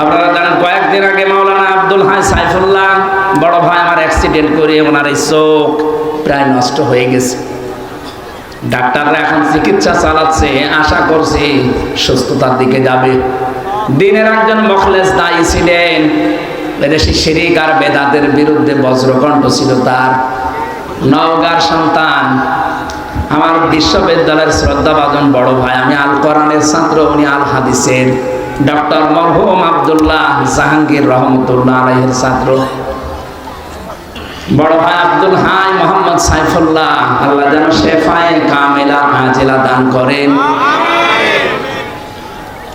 আপনারা জানেন, কয়েকদিন আগে মাওলানা আব্দুল হাই সাইফুল্লাহ বড় ভাই আমার অ্যাক্সিডেন্ট করে ওনার এই চোখ প্রায় নষ্ট হয়ে গেছে। ডাক্তাররা এখন চিকিৎসা চালাচ্ছে, আশা করছে সুস্থতার দিকে যাবে। দিনের একজন মখলেস দায়ী ছিলেন এদেশে শিরিক আর বেদাতের বিরুদ্ধে বজ্রকণ্ঠ ছিল তার। নওগার সন্তান, আমার বিশ্ববিদ্যালয়ের শ্রদ্ধাভাজন বড় ভাই, আমি আল কোরআনের ছাত্র, উনি আল হাদিসের ডক্টর মরহুম আবদুল্লাহ জাহাঙ্গীর রহমতুল্লাহ আলহের ছাত্র। বড় ভাই আব্দুল হাই মোহাম্মদ সাইফুল্লাহ, আল্লাহ যেন শেফায়ে কামেলা আজেলা দান করেন।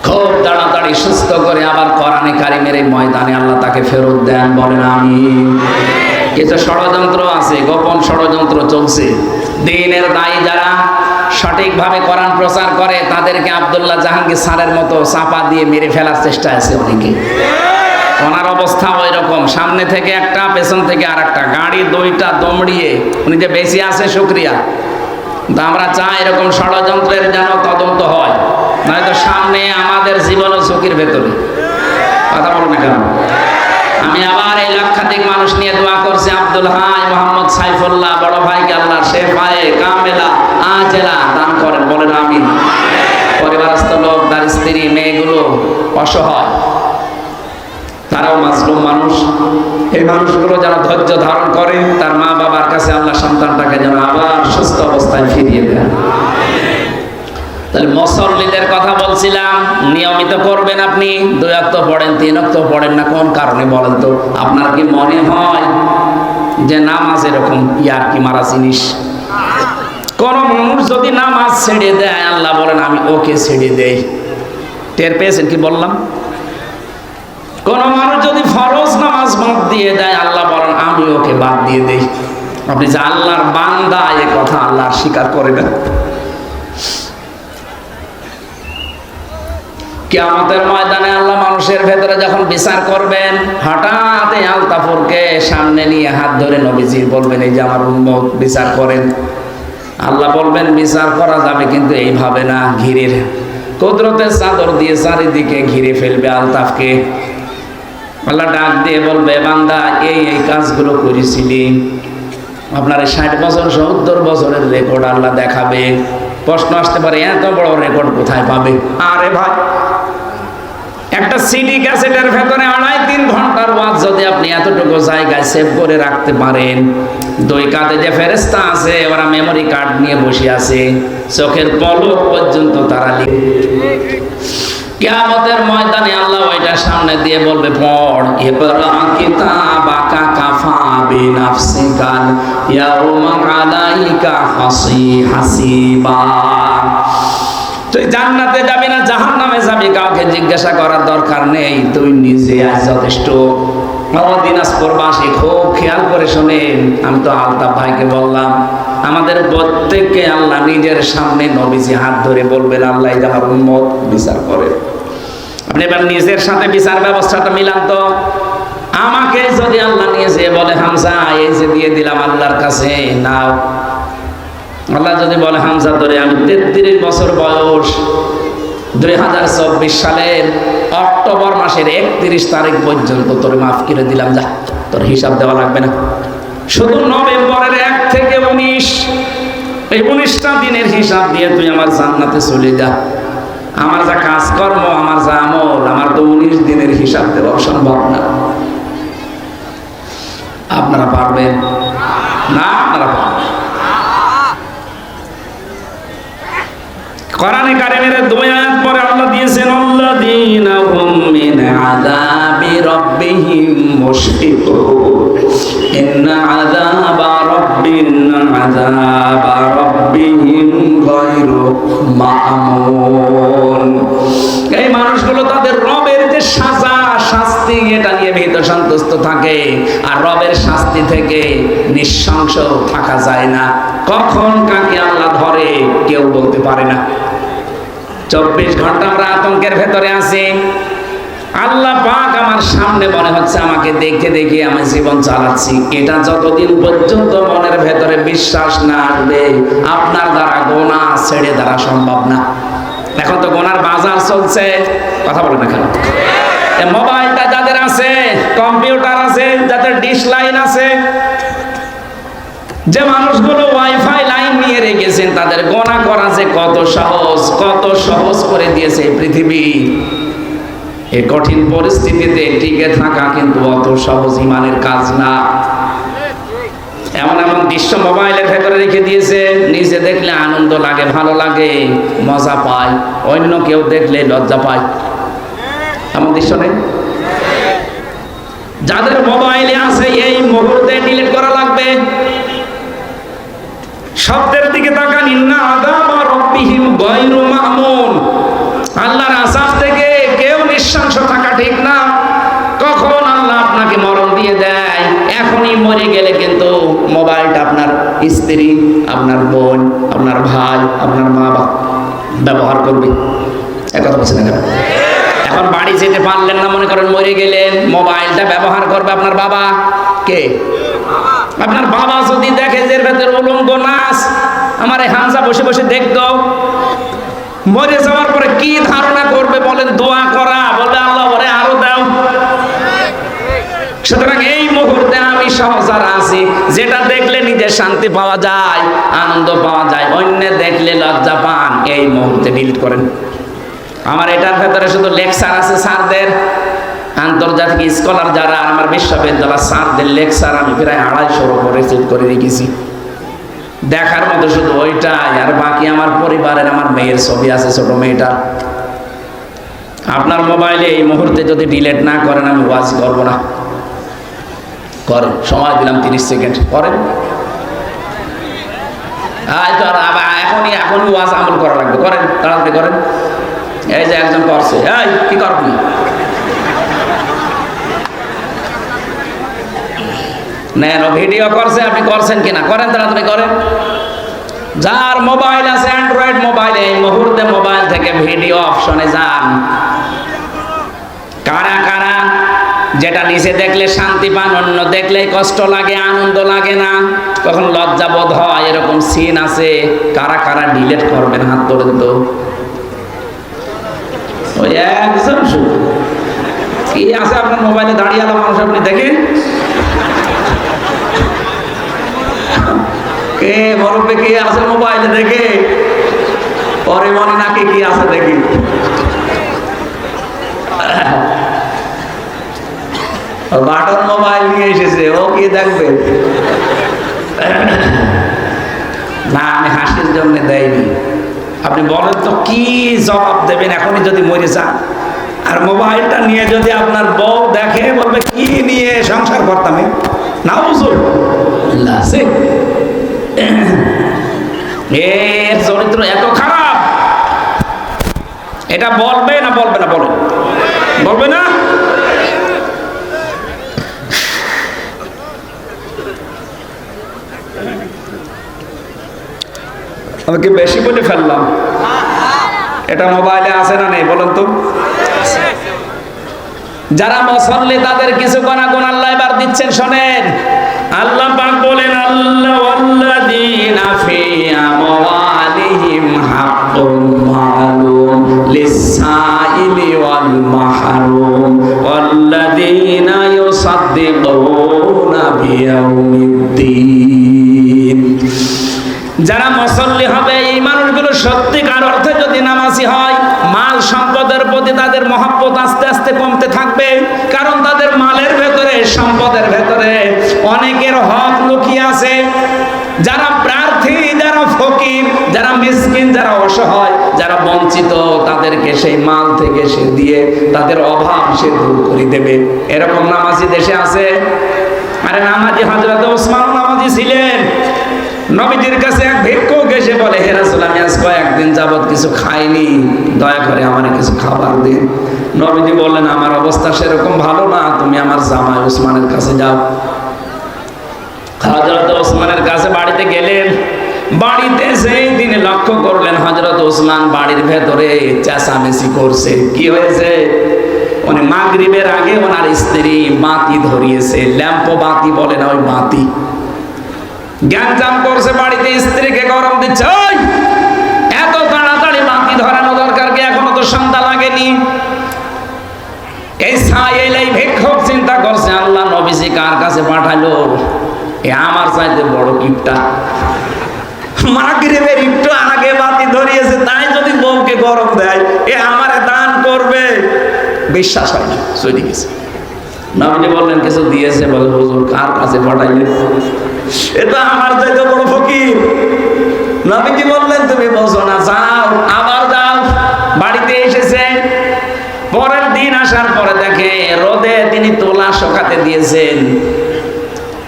খুব তাড়াতাড়ি সুস্থ করে আবার কোরআনে কারিমের এই ময়দানে আল্লাহ তাকে ফেরত দেন, বলেন আমি কিছু ষড়যন্ত্র আছে, গোপন ষড়যন্ত্র চলছে। দিনের দায়ী যারা সঠিকভাবে কোরআন প্রচার করে, তাদেরকে আব্দুল্লাহ জাহাঙ্গীর সারের মতো চাপা দিয়ে মেরে ফেলার চেষ্টা আছে অনেকে। ওনার অবস্থা ওই রকম সামনে থেকে একটা, পেছন থেকে আর একটা গাড়ি দুইটা দমড়িয়ে, উনি যে বেশি আছে শুক্রিয়া তা আমরা চাই এরকম ষড়যন্ত্রের যেন তদন্ত হয়। নয়তো সামনে আমাদের জীবন ঝুঁকির ভেতরে। কথা বলো না কেন? আমি আবার এই লক্ষাধিক মানুষ নিয়ে দোয়া করছি আব্দুল হাই মোহাম্মদ সাইফুল্লাহ, বড় ভাইকে আল্লাহ শেফায়ে কামেলা, আজেলা, দান করেন, বলেন আমিন। পরিবারস্থ লোক, তার স্ত্রী, মেয়েগুলো অসহায়। তারাও মাসলুম মানুষ। এই মানুষগুলো যেন ধৈর্য ধারণ করে, তার মা বাবার কাছে আল্লাহ সন্তানটাকে যেন আবার সুস্থ অবস্থায় ফিরিয়ে দেন। তাহলে মুসল্লিদের কথা বলছিলাম, নিয়মিত করবেন আপনি? দুই অক্ত পড়েন, তিন অক্ত পড়েন না, কোন কারণে বলেন তো? আপনার কি মনে হয় যে নামাজ এরকম ইয়ার কি মারা জিনিস? কোন মানুষ যদি নামাজ ছেড়ে দেয়, আল্লাহ বলেন, আমি ওকে ছেড়ে দেই। টের পেয়েছেন কি বললাম? কোন মানুষ যদি ফরজ নামাজ বাদ দিয়ে দেয়, আল্লাহ বলেন, আমি ওকে বাদ দিয়ে দেই। আপনি যে আল্লাহর বান্দা, এ কথা আল্লাহ স্বীকার করে দেন কেয়ামতের ময়দানে আল্লাহ মানুষের ভেতরে যখন বিচার করবেন, হঠাৎ আলতাফুরকে সামনে নিয়ে হাত ধরে নবীজি বলবেন, এই যে আমার উম্মত, বিচার করেন। আল্লাহ বলবেন, বিচার করা যাবে কিন্তু এইভাবে না ঘিরের কুদরতের চাদর দিয়ে চারিদিকে ঘিরে ফেলবে আলতাফকে। আল্লাহ ডাক দিয়ে বলবে বান্দা, এই এই কাজগুলো করেছিলি। আপনার ষাট বছর, সত্তর বছরের রেকর্ড আল্লাহ দেখাবে। প্রশ্ন আসতে পারে, এত বড় রেকর্ড কোথায় পাবে? আরে ভাই একটা সিডি ক্যাসেটের ভেতরে আড়াই তিন ঘণ্টার ওয়াজ যদি আপনি এতটুকু জায়গায় সেভ করে রাখতে পারেন। দুই কাঁধে যে ফেরেস্তা আছে, ওরা মেমোরি কার্ড নিয়ে বসে আছে। চোখের পলক পর্যন্ত তারা কিয়ামতের ময়দানে আল্লাহ ওইটা সামনে দিয়ে বলবে, পড়, এবার কিতাবাকা কাফা বিনাফসিকাল, ইয়াউমা আলাইকা হাসি হাসিবা। তুই জান্নাতে যাবি না, জাহান্নামে যাবি, কাউকে জিজ্ঞাসা করার দরকার নেই। তুই নিজে আজ যথেষ্ট। খেয়াল করে আমি তো বললাম, আমাদের প্রত্যেককে আল্লাহ নিজের সামনে হাত ধরে বলবেন, আল্লাহ বিচার করে। আপনি এবার নিজের সাথে বিচার ব্যবস্থাটা মিলান তো। আমাকে যদি আল্লাহ নিয়ে বলে হামসা এই যে দিয়ে দিলাম আল্লাহর কাছে, নাও। আল্লাহ যদি বলে হামসা ধরে আমি তেত্রিশ বছর বয়স, দুই হাজার চব্বিশ সালের অক্টোবর মাসের একত্রিশ তারিখ পর্যন্ত তোর মাফ করে দিলাম, যা। তোর হিসাব দেওয়া লাগবে না। শুধু নভেম্বরের এক থেকে উনিশ, এই উনিশটা দিনের হিসাব দিয়ে তুই আমার জান্নাতে চলে যা। আমার যা কাজকর্ম, আমার যা আমল, আমার তো উনিশ দিনের হিসাব দেওয়া সম্ভব না। আপনারা পারবেন? না, আপনারা পারবেন কোরআনে কারিমের দুই আয়াত পরে আল্লাহ দিয়েছেন, আল্লাযীনা হুম মিন আযাবি রাব্বিহিম মুশফিকুন। ইন্না আযাবা রাব্বিন আযাবা রাব্বিহিম গায়রু মা'মুন এই মানুষগুলো তাদের রবের যে সাজা শাস্তি এটা নিয়ে ভীত সন্তুষ্ট থাকে আর রবের শাস্তি থেকে নিঃশংস থাকা যায় না। কখন কাকে আল্লাহ ধরে কেউ বলতে পারে না। চব্বিশ ঘণ্টা আমরা আতঙ্কের ভেতরে আছি। আল্লাহ পাক আমার সামনে মনে হচ্ছে আমাকে দেখে দেখে আমি জীবন চালাচ্ছি। এটা যতদিন পর্যন্ত মনের ভেতরে বিশ্বাস না আসবে, আপনার দ্বারা গোনা ছেড়ে দ্বারা সম্ভব না। এখন তো গোনার বাজার চলছে। কথা বলে না মোবাইলটা যাদের আছে, কম্পিউটার আছে, যাদের ডিশ লাইন আছে, যে মানুষগুলো ওয়াইফাই লাইন নিয়ে রেখেছেন, তাদের গোনা করা যে কত সহজ কত সহজ করে দিয়েছে পৃথিবী। এই কঠিন পরিস্থিতিতে টিকে থাকা কিন্তু অত সহজ ইমানের কাজ না। এমন এমন দৃশ্য মোবাইলের ভেতরে রেখে দিয়েছে, নিজে দেখলে আনন্দ লাগে, ভালো লাগে, মজা পায়, অন্য কেউ দেখলে লজ্জা পায়। যাদের মোবাইলে আছে এই মুহূর্তে ডিলিট করা লাগবে। শব্দের দিকে রব্বিহিম গায়রু মামুন। আল্লাহর আযাব থেকে কেউ নিঃশংস থাকা ঠিক না। কখন আল্লাহ আপনাকে মরণ দিয়ে দেয়? এখনই মরে গেলে কিন্তু মোবাইলটা আপনার স্ত্রী, আপনার বোন, আপনার ভাই, আপনার মা বাবা ব্যবহার করবে। একথা বলছেন না কেন এখন বাড়ি যেতে পারলেন না, মনে করেন মরে গেলেন। মোবাইলটা ব্যবহার করবে আপনার বাবা। কে? আপনার বাবা যদি দেখে যে ভেতরে উলঙ্গ নাচ, আমার এই হামসা বসে বসে দেখতো। মরে যাওয়ার পরে কি ধারণা করবে বলেন, দোয়া করা। বলবে আল্লাহ বলে আরও দাও। সুতরাং এই মুহূর্তে আমি সহজার আছি। যেটা দেখলে নিজের শান্তি পাওয়া যায়, আনন্দ পাওয়া যায়, অন্য দেখলে লজ্জা পান। এই মুহূর্তে ডিলিট করেন। আমার এটার ভেতরে শুধু লেকচার আছে স্যারদের, আন্তর্জাতিক স্কলার যারা আমার বিশ্ববিদ্যালয় স্যারদের লেকচার আমি প্রায় আড়াইশোর উপরে সেট করে রেখেছি। দেখার মতো শুধু ওইটাই, আর বাকি আমার পরিবারের আমার মেয়ের ছবি আছে ছোট মেয়েটা। আপনার মোবাইলে এই মুহূর্তে যদি ডিলেট না করেন, আমি ওয়াজ করব না। করেন, সময় দিলাম তিরিশ সেকেন্ড, করেন। এখনই এখনই ওয়াজ আমল করা লাগবে, করেন, তাড়াতাড়ি করেন। এই যে একজন করছে এই, কি করবি নেন ভিডিও করছে, আপনি করছেন কিনা? করেন তাড়াতাড়ি করেন। যার মোবাইল আছে অ্যান্ড্রয়েড মোবাইল এই মুহূর্তে মোবাইল থেকে ভিডিও অপশনে যান। কারা কারা? যেটা নিচে দেখলে শান্তি পান, অন্য দেখলে কষ্ট লাগে, আনন্দ লাগে না। কখন লজ্জা বোধ হয়, এরকম সিন আছে। কারা কারা ডিলেট করবেন হাত তোলেন তো? ওই একজন শুধু কি আছে আপনার মোবাইলে দাঁড়িয়ে আলো মানুষ, আপনি দেখেন। কে বরফে কে আছে মোবাইলে দেখে। পরে মনে নাকি কি আছে, দেখি। বাটন মোবাইল নিয়ে এসেছে, ও কি দেখবে? না, আমি হাসির জন্য দেয়নি। আপনি বলেন তো, কি জবাব দেবেন? এখনই যদি মরে যান। আর মোবাইলটা নিয়ে যদি আপনার বউ দেখে, বলবে, কি নিয়ে সংসার করতাম না বুঝুন এর চরিত্র এত খারাপ। এটা বলবে না বলবে না বলেন বলবে না? আমি কি বেশি বলে ফেললাম? এটা মোবাইলে আছে না নেই, বলুন তো। যারা মসল্লি, তাদের কিছু গোনা গুণ আল্লাহ এবার দিচ্ছেন, শোনেন। আল্লাহ পাক বলেন, আল্লাহ ওয়াল্লাযীনা ফি আমওয়ালিহিম অসহায় যারা বঞ্চিত, তাদেরকে সেই মাল থেকে সে দিয়ে তাদের অভাব সে দূর করে দেবে। এরকম নামাজি দেশে আছে? আরে নামাজি হজরত ওসমান নামাজি ছিলেন। নবীজির কাছে এক ভিক্ষুক এসে বলে, হে রাসূল, আমি আজ কয়েকদিন যাবত কিছু খাইনি, দয়া করে আমার কিছু খাবার দিন। নবীজি বললেন, আমার অবস্থা সেরকম ভালো না, তুমি আমার জামাই ওসমানের কাছে যাও। হযরত ওসমানের কাছে বাড়িতে গেলেন। বাড়িতে সেই দিনে লক্ষ্য করলেন হযরত ওসমান বাড়ির ভেতরে চেঁচামেচি করছে। কি হয়েছে? উনি মাগরিবের আগে ওনার স্ত্রী বাতি ধরিয়েছে। ল্যাম্প বাতি বলে না, ওই বাতি। জ্ঞানজাম করছে বাড়িতে, স্ত্রীকে গরম দিচ্ছে এত তাড়াতাড়ি বাতি ধরানো দরকার কি? এখনও তো সন্ধ্যা লাগেনি। এই সাইল এই ভিক্ষুক চিন্তা করছে, আল্লাহ নবীজি কার কাছে পাঠালো? এ আমার চাইতে বড় কিপটা। মাগরিবের একটু আগে বাতি ধরিয়েছে তাই যদি বউকে গরম দেয় এ আমারে দান করবে। বিশ্বাস হয় না চলে গেছে। বললেন কিছু দিয়েছে বলে হুজুর কার কাছে পাঠাইলে? এটা আমার চাইতে বড় ফকির। নবীজি বললেন তুমি না যাও আবার যাও। বাড়িতে এসেছে। পরের দিন আসার পরে দেখে রোদে তিনি তোলা শোকাতে দিয়েছেন।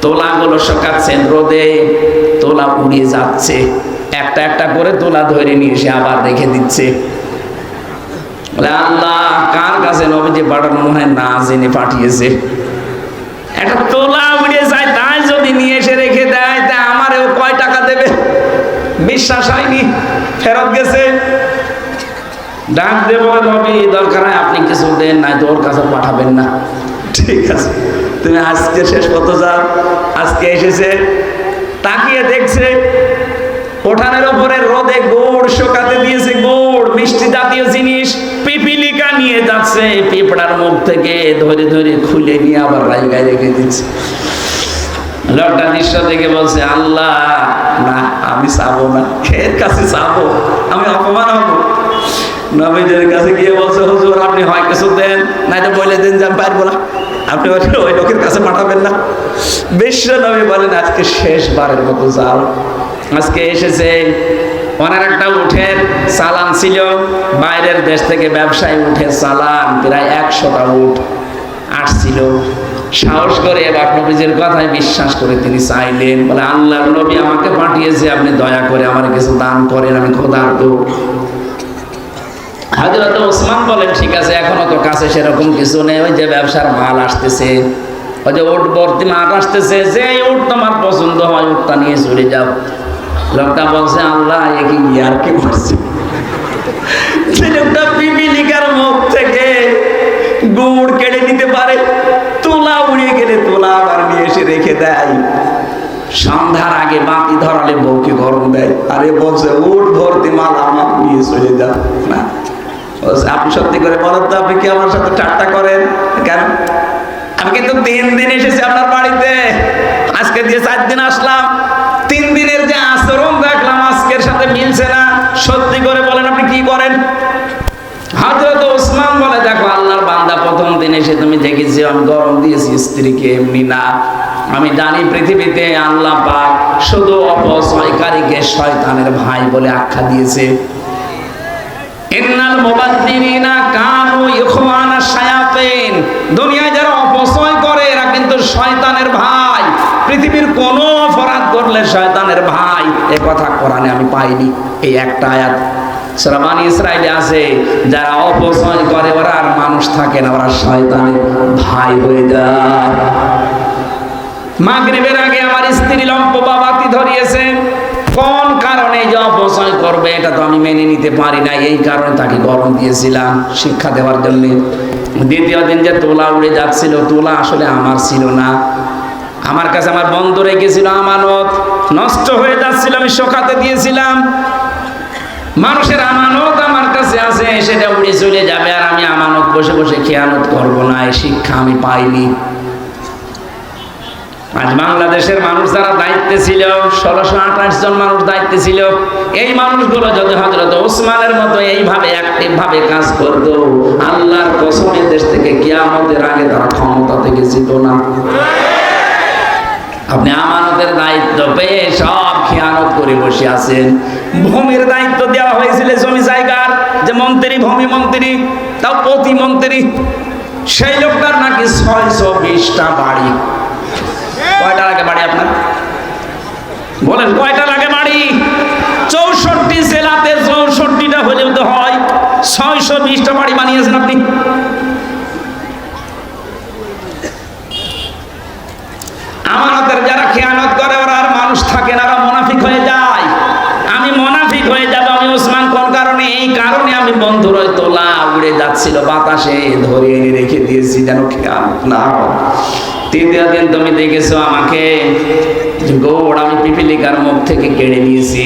তোলাগুলো শোকাচ্ছেন, রোদে তোলা উড়িয়ে যাচ্ছে। একটা একটা করে তোলা ধরে নিয়ে এসে আবার রেখে দিচ্ছে। আল্লাহ, কার কাছে নবীজি পাঠানো মনে হয় না জেনে পাঠিয়েছে? একটা তোলা উড়িয়ে যায়, তাই যদি নিয়ে এসে রেখে দেয়, তা আমারও কয় টাকা দেবে? বিশ্বাস হয়নি, ফেরত গেছে। ডাক দিয়ে বলে, নবী, দরকার হয় আপনি কিছু দেন, নাই তো ওর কাছে পাঠাবেন না। ঠিক আছে, তুমি আজকে শেষ কত যাও। আজকে এসেছে। তাকিয়ে দেখছে ওঠানের ওপরে রোদে গোড় শোকাতে দিয়েছে গোড়, মিষ্টি জাতীয় জিনিস, পিপিলিকা নিয়ে যাচ্ছে, পিঁপড়ার মুখ থেকে ধরে ধরে খুলে নিয়ে আবার রাইগায় রেখে দিচ্ছে। লোকটা দৃশ্য দেখে বলছে, আল্লাহ, না, আমি চাবো না, এর কাছে চাবো, আমি অপমান হব। নবীদের কাছে গিয়ে বলছে, হুজুর, আপনি হয় কিছু দেন নাই তো বলে দেন যে আমি পারব আপনি ওই- লোকের কাছে পাঠাবেন না। বিশ্ব নবী বলেন, আজকে শেষবারের মতো যাও। আজকে এসেছে, ওনার একটা চালান ছিল, বাইরের দেশ থেকে ব্যবসায় উঠে চালান, প্রায় একশোটা উঠ আসছিল। সাহস করে এবার নবীজির কথায় বিশ্বাস করে তিনি চাইলেন, বলে, আল্লাহর নবী আমাকে পাঠিয়েছে, আপনি দয়া করে আমার কিছু দান করেন, আমি খোদার ক্ষুধার্ত হাজরত ওসমান বলেন, ঠিক আছে, এখনও তো কাছে সেরকম কিছু নেই, ওই যে ব্যবসার মাল আসতেছে, ওই যে উট ভর্তি মাল আসতেছে যে উট তোমার পছন্দ হয় উটটা নিয়ে চলে যাও। লোকটা বলছে, আল্লাহ, এ কি কি করছে? ছেলেটা পিপিলিকার মুখ থেকে গুড় কেড়ে নিতে পারে, তোলা উড়িয়ে গেলে তোলা আবার নিয়ে এসে রেখে দেয়। সন্ধ্যার আগে বাতি ধরালে বউকে গরম দেয়, আরে বলছে উঠ ভর্তি মাল আমার নিয়ে চলে যাও। না আপনি সত্যি করে বলেন তো আপনি কি আমার সাথে ঠাট্টা করেন? কেন? আমি কিন্তু তিন দিন এসেছি আপনার বাড়িতে। আজকে দিয়ে চার দিন আসলাম, তিন দিনের যে আচরণ দেখলাম, আজকের সাথে মিলছে না। সত্যি করে বলেন, আপনি কি করেন? হাজরত ওসমান বলে, দেখো, আল্লাহর বান্দা প্রথম দিন এসে তুমি দেখেছি, আমি গরম দিয়েছি স্ত্রীকে এমনি না আমি জানি পৃথিবীতে আল্লাহ পাক শুধু অপচয়কারীকে শয়তানের ভাই বলে আখ্যা দিয়েছে। ইন্নাল মুবাদ্দিরিনা কানু ইখওয়ানা শায়াতিন। দুনিয়ায় যারা অপচয় করে, এরা কিন্তু শয়তানের ভাই। পৃথিবীর কোন অপরাধ করলে শয়তানের ভাই। এ কথা কোরআনে আমি পাইনি। এই একটা আয়াত। শ্রমান ইসরায়েলে আছে, যারা অপচয় করে, ওরা আর মানুষ থাকে না, ওরা শয়তানের ভাই হয়ে যায়। মাগরিবের আগে আমার স্ত্রী লম্প বাবাতি ধরিয়েছে। কোন কারণে যে অপচয় করবে, এটা তো আমি মেনে নিতে পারি না এই কারণে তাকে গরম দিয়েছিলাম শিক্ষা দেওয়ার জন্য। দ্বিতীয় দিন যে তোলা উড়ে যাচ্ছিল, তোলা আসলে আমার ছিল না। আমার কাছে আমার বন্ধ রেখেছিল আমানত, নষ্ট হয়ে যাচ্ছিল, আমি শোকাতে দিয়েছিলাম। মানুষের আমানত আমার কাছে আছে, সেটা উড়ে চলে যাবে, আর আমি আমানত বসে বসে খেয়ানত করব না, এই শিক্ষা আমি পাইনি। আজ বাংলাদেশের মানুষ যারা দায়িত্বে ছিল, ষোলোশো আঠাশ জন মানুষ দায়িত্বে ছিল, এই মানুষগুলো যদি হজরত ওসমানের মতো এইভাবে অ্যাক্টিভ ভাবে কাজ করত, আল্লাহর কসমের দেশ থেকে কিয়ামতের আগে তারা ক্ষমতা থেকে যেত না। আপনি আমানতের দায়িত্ব পেয়ে সব খেয়ানত করে বসে আছেন। ভূমির দায়িত্ব দেওয়া হয়েছিল জমি জায়গার, যে মন্ত্রী, ভূমি মন্ত্রী, তাও প্রতিমন্ত্রী সেই লোকটার নাকি ছয়শো বিশটা বাড়ি। কয়টা লাগে বাড়ি আপনার? বলেন, কয়টা লাগে বাড়ি? চৌষট্টি জেলাতে চৌষট্টিটা হলেও তো হয়। ছয়শো বিশটা বাড়ি বানিয়েছেন আপনি। আমানতের যারা খেয়ানত করে, ওরা আর মানুষ থাকে না মোনাফিক হয়ে যায়। আমি মোনাফিক হয়ে যাব, আমি ওসমান কোন কারণে? এই কারণে আমি বন্ধুর তোলা উড়ে যাচ্ছিল, বাতাসে ধরে এনে রেখে দিয়েছি যেন খেয়ানত না হয়। তৃতীয় দিন তুমি দেখেছ আমাকে গৌড়, আমি পিপিলিকার মুখ থেকে কেড়ে নিয়েছি।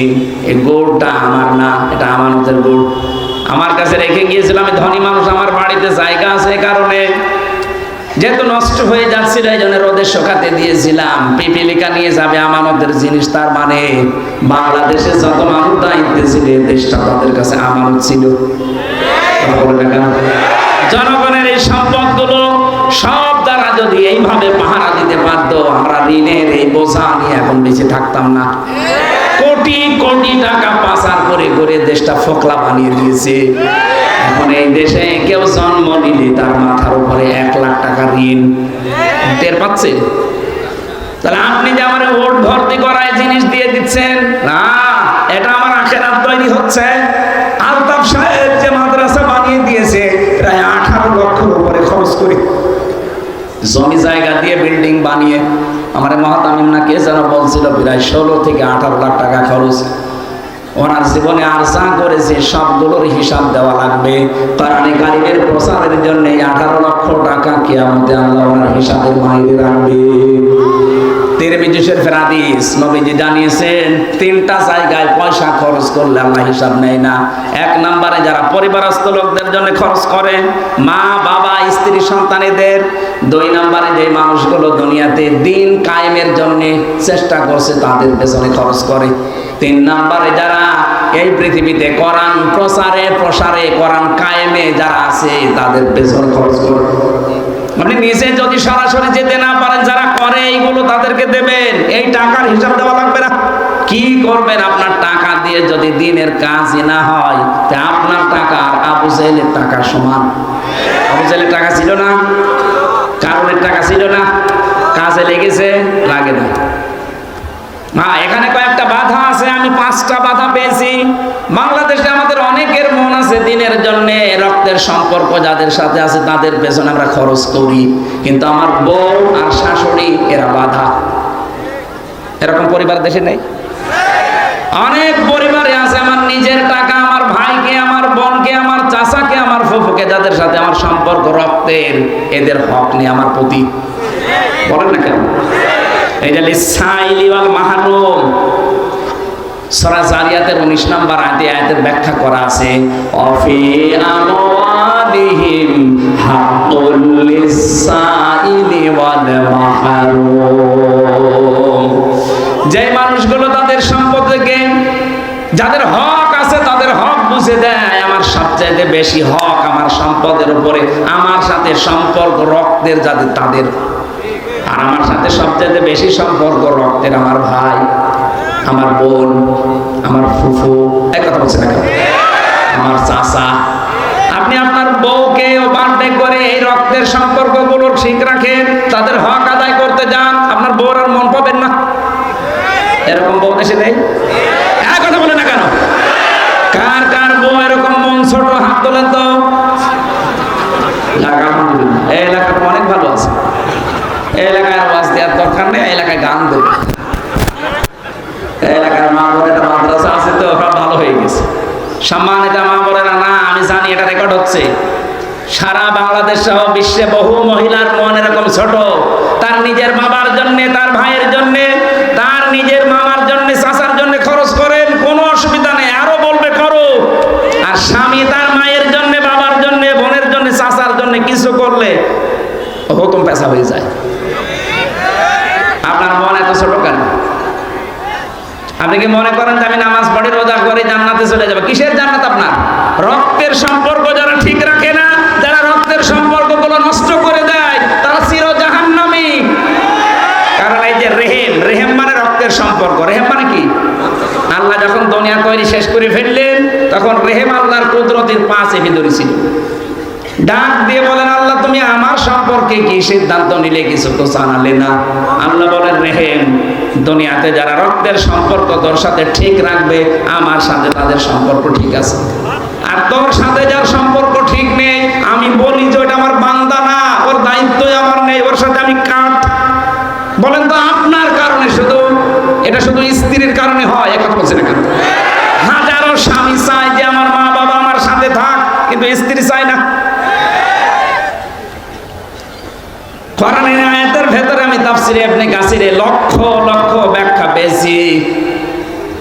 এই গৌড়টা আমার না, এটা আমানতের গৌড়। আমার কাছে রেখে গিয়েছিলাম আমি ধনী মানুষ, আমার বাড়িতে জায়গা আছে কারণে। যেহেতু নষ্ট হয়ে যাচ্ছিল এই জন্য রোদের শোকাতে দিয়েছিলাম। পিপিলিকা নিয়ে যাবে আমানতের জিনিস, তার মানে বাংলাদেশে যত মানুষ দায়িত্বে ছিল দেশটা তাদের কাছে আমানত ছিল? জনগণের এই দ্বারা যদি এইভাবে পাহারা দিতে পারতো আমরা ঋণের এই বোঝা নিয়ে এখন বেঁচে থাকতাম না। কোটি কোটি টাকা পাচার করে করে দেশটা ফোকলা বানিয়ে দিয়েছে। এখন এই দেশে কেউ জন্ম নিলে তার মাথার উপরে এক লাখ টাকা ঋণ। টের পাচ্ছে? তাহলে আপনি যে আমার ভোট ভর্তি করায় জিনিস দিয়ে দিচ্ছেন, না, এটা আমার আখেরাত তৈরি হচ্ছে। আলতাফ সাহেব যে মাদ্রাসা বানিয়ে দিয়েছে, প্রায় আঠারো লক্ষর উপরে খরচ করে জমি জায়গা দিয়ে বিল্ডিং বানিয়ে, আমার মহাতামিম না কে যেন বলছিল প্রায় ষোলো থেকে আঠারো লাখ টাকা খরচ। ওনার জীবনে আর যা করেছে, সবগুলোর হিসাব দেওয়া লাগবে। কারণে কারিমের প্রচারের জন্য আঠারো লক্ষ টাকা কেয়ামতে আল্লাহ ওনার হিসাবে বাইরে রাখবে। তিরমিজুসের ফেরাদিস নবীজি জানিয়েছেন, তিনটা জায়গায় পয়সা খরচ করলে আল্লাহ হিসাব নেয় না। এক নম্বরে যারা পরিবারস্থ লোকদের জন্য খরচ করে, মা, বাবা, স্ত্রী, সন্তানেদের। দুই নম্বরে যে মানুষগুলো দুনিয়াতে দিন কায়েমের জন্য চেষ্টা করছে, তাদের পেছনে খরচ করে। তিন নম্বরে যারা এই পৃথিবীতে কোরআন প্রচারে, প্রসারে, কোরআন কায়েমে যারা আছে, তাদের পেছনে খরচ করে। আপনি নিজে যদি সরাসরি যেতে না পারেন, যারা করে এইগুলো তাদেরকে দেবেন। এই টাকার হিসাব দেওয়া লাগবে না। কি করবেন আপনার টাকা দিয়ে যদি দিনের কাজই না হয়? তা আপনার টাকা আর আবু জাহেলের টাকার সমান। আবু জাহেলের টাকা ছিল না? কারণের টাকা ছিল না? কাজে লেগেছে? লাগে না। এখানে কয়েকটা বাধা আছে, আমি পাঁচটা বাধা পেয়েছি। বাংলাদেশে আমাদের অনেকের মন আছে দিনের জন্য রক্তের সম্পর্ক যাদের সাথে আছে তাদের পেছনে আমরা খরচ করি। কিন্তু আমার বউ আর শাশুড়ি, এরা বাধা। এরকম পরিবার দেশে নেই? অনেক পরিবারে আছে, আমার নিজের টাকা, আমার ভাইকে, আমার বোনকে, আমার চাচাকে, আমার ফুফুকে, যাদের সাথে আমার সম্পর্ক রক্তের, এদের হক নেই আমার প্রতি। বলেন না কেন? এই যে লিসাইলি ওয়াল মাহরুম। সূরা জারিয়াতের 19 নম্বর আয়াতে আয়াতের ব্যাখ্যা করা আছে যে মানুষগুলো তাদের সম্পদ থেকে যাদের হক আছে তাদের হক বুঝে দেয়, আমার সবচাইতে বেশি হক আমার সম্পদের উপরে, আমার সাথে সম্পর্ক রক্তের যাদের তাদের আর আমার সাথে সবচেয়ে বেশি সম্পর্ক রক্তের আমার ভাই, আমার বোন, আমার ফুফু এক কথা বলছে না আমার চাচা। আপনি আপনার বউকে ও বার্থডে করে এই রক্তের সম্পর্কগুলো ঠিক রাখেন, তাদের হক আদায় করতে যান, আপনার বউর আর মন পাবেন না। এরকম বউ দেশে নেই? এক কথা বলে না কেন? কার কার বউ এরকম মন ছোট, হাত তোলেন তো? এলাকাটা অনেক ভালো এলাকায় আওয়াজ দেওয়ার দরকার নেই, এলাকায় গান দেবে। এলাকার মা বোনেরা মাদ্রাসা আছে তো সব ভালো হয়ে গেছে। সম্মানিত মা বোনেরা, না, আমি জানি এটা রেকর্ড হচ্ছে। সারা বাংলাদেশ সহ বিশ্বে বহু মহিলার মন এরকম ছোট। তার নিজের বাবার জন্য, তার ভাইয়ের জন্য, তার নিজের মামার জন্য, চাচার জন্য খরচ করেন, কোনো অসুবিধা নেই, আরও বলবে, করো। আর স্বামী তার মায়ের জন্য, বাবার জন্য, বোনের জন্য, চাচার জন্য কিছু করলে হুকুম পেশা হয়ে যায়। আপনার মন এত ছোট কেন? আপনি কি মনে করেন যে আমি নামাজ পড়ি রোজা করে, জান্নাতে চলে যাব? কিসের জান্নাত আপনার? রক্তের সম্পর্ক যারা ঠিক রাখে না, যারা রক্তের সম্পর্কগুলো নষ্ট করে দেয়, তারা চির জাহান্নামী কারণ এই যে রেহেম রেহেম মানে রক্তের সম্পর্ক। রেহেম মানে কি? আল্লাহ যখন দুনিয়া তৈরি শেষ করে ফেললেন, তখন রেহেম আল্লাহর কুদরতির পাঁচ চেপে ধরেছিল ডাক দিয়ে বলেন, আল্লাহ, তুমি আমার সম্পর্কে কি সিদ্ধান্ত নিলে? কিছু তো জানালে না। আল্লাহ বলেন, রেহেম, দুনিয়াতে যারা রক্তের সম্পর্ক তোর সাথে ঠিক রাখবে, আমার সাথে তাদের সম্পর্ক ঠিক আছে। আর তোর সাথে যার সম্পর্ক ঠিক নেই আমি বলি যে ওটা আমার বান্দা না ওর দায়িত্বই আমার নেই ওর সাথে আমি কাঠ বলেন তো আপনার কারণে শুধু এটা শুধু স্ত্রীর কারণে হয় এক কথা বলছে না কেন হাজারো স্বামী চায় যে আমার মা বাবা আমার সাথে থাক কিন্তু স্ত্রী চায় না কোরআনের আয়াতের ভেতরে আমি তাফসিরে আপনি কাসিরে লক্ষ লক্ষ ব্যাখ্যা পেয়েছি।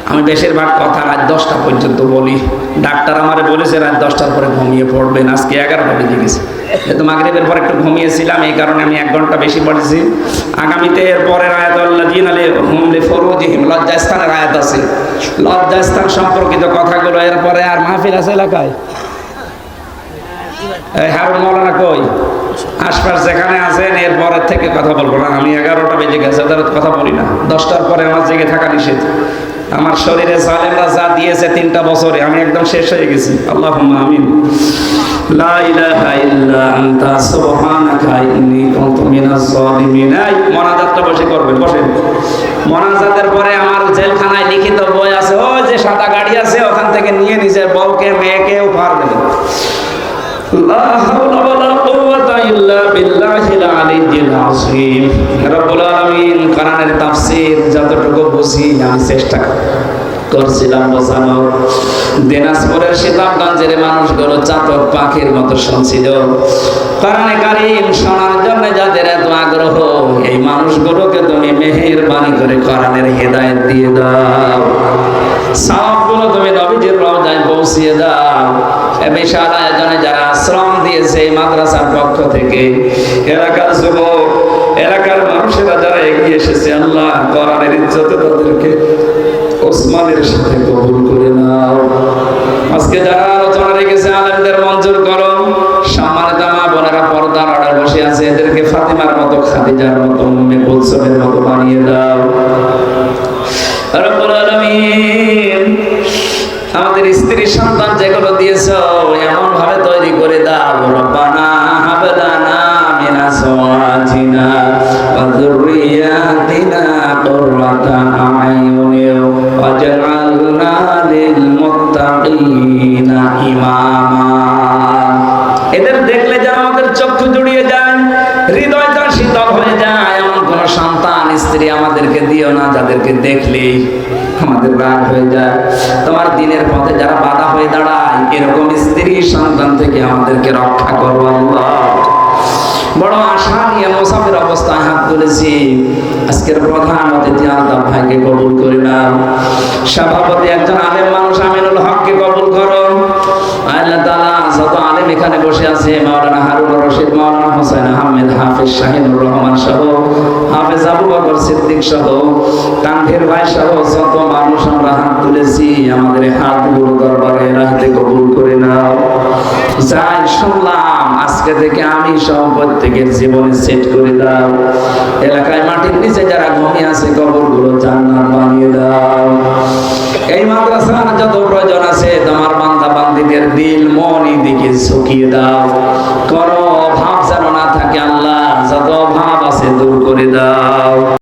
আমি বেশিরভাগ কথা রাত দশটা পর্যন্ত বলি। ডাক্তার আমারে বলেছে রাত দশটার পরে ঘুমিয়ে পড়বেন, আজকে এগারোটা বেজে গেছে। যেহেতু মাগরীবের পর একটু ঘুমিয়েছিলাম, এই কারণে আমি এক ঘণ্টা বেশি পড়েছি। আগামীতে এর পরের আয়াত আল্লাহ জিন আলী হুমলে ফরুজিহিম, লজ্জাস্থানের আয়াত আছে। লজ্জাস্থান সম্পর্কিত কথাগুলো এরপরে আর মাহফিল আছে এলাকায়? হ্যাঁ মৌলানা কই? আশপাশ যেখানে আছেন এরপরের থেকে কথা বলব না। আমি এগারোটা বেজে গেছে, তাদের কথা বলি না। দশটার পরে আমার জেগে থাকা নিষেধ। আমার শরীরে সালেমরা যা দিয়েছে তিনটা বছরে, আমি একদম শেষ হয়ে গেছি। আল্লাহ আমিন। মোনাজাতটা থেকে নিয়ে নিজের বউকে, মেয়েকে উপহার দেবেন। ইল্লা বিল্লাহিল আলিয়্যিল আযীম। রব্বুল আলামিন কোরআনের তাফসীর যতটুকু বুঝি আমি চেষ্টা করছিলাম বোঝানোর দিনাজপুরের শীতাবগঞ্জের মানুষগুলো চাতক পাখির মতো শুনছিল। কোরআনে কারিম শোনার জন্য যাদের এত আগ্রহ, এই মানুষগুলোকে তুমি মেহেরবানি করে কোরআনের হেদায়েত দিয়ে দাও। সবগুলো তুমি নবীজির রওজায় পৌঁছিয়ে দাও। বিশাল আয়োজনে যারা আশ্রম দিয়েছে এই মাদ্রাসার পক্ষ থেকে, এলাকার যুবক, এলাকার মানুষেরা যারা এগিয়ে এসেছে, আল্লাহ কোরআনের ইজ্জতে তাদেরকে ওসমানের সাথে কবুল করে নাও। আজকে যারা আলোচনা রেখেছে আলেমদের মঞ্জুর করো। সম্মানিত মা বোনেরা পর্দার আড়াল বসে আছে, এদেরকে ফাতিমার মতো, খাদিজার মতো, উম্মে কুলসুমের মতো বানিয়ে দাও। আমাদের স্ত্রী সন্তান এরকম স্ত্রী সন্তান থেকে আমাদেরকে রক্ষা করো আল্লাহ। বড় আশা নিয়ে মোসাফের অবস্থায় হাত তুলেছি। আজকের প্রধান অতিথি আলতাফ ভাইকে কবুল করে নাও সভাপতি একজন আলেম মানুষ আমিনুল হককে কবুল করো। আল্লাহ তাআলা যত আলেম এখানে বসে আছে, মাওলানা হারুন রশিদ, মাওলানা হোসেন আহমেদ হাফিজ শাহিনুর রহমান সহ হাফেজ আবু বকর সিদ্দিক সহ। তানভীর ভাই সহ যত মানুষ আমরা হাত তুলেছি, আমাদের হাত হাতগুলো দরবারে রাখতে কবুল করে নাও। যাই শুনলাম, আজকে থেকে আমি সহ প্রত্যেকের জীবনে সেট করে দাও। এলাকায় মাটির নিচে যারা ঘুমিয়ে আছে, কবরগুলো জান্নাত বানিয়ে দাও। এই মাদ্রাসার যত প্রয়োজন আছে, তোমার বান্দা বান্দিদের দিল মন দিকে ঝুঁকিয়ে দাও। কোনো ভাব যেন না আল্লাহ যত অভাব আছে দূর করে দাও।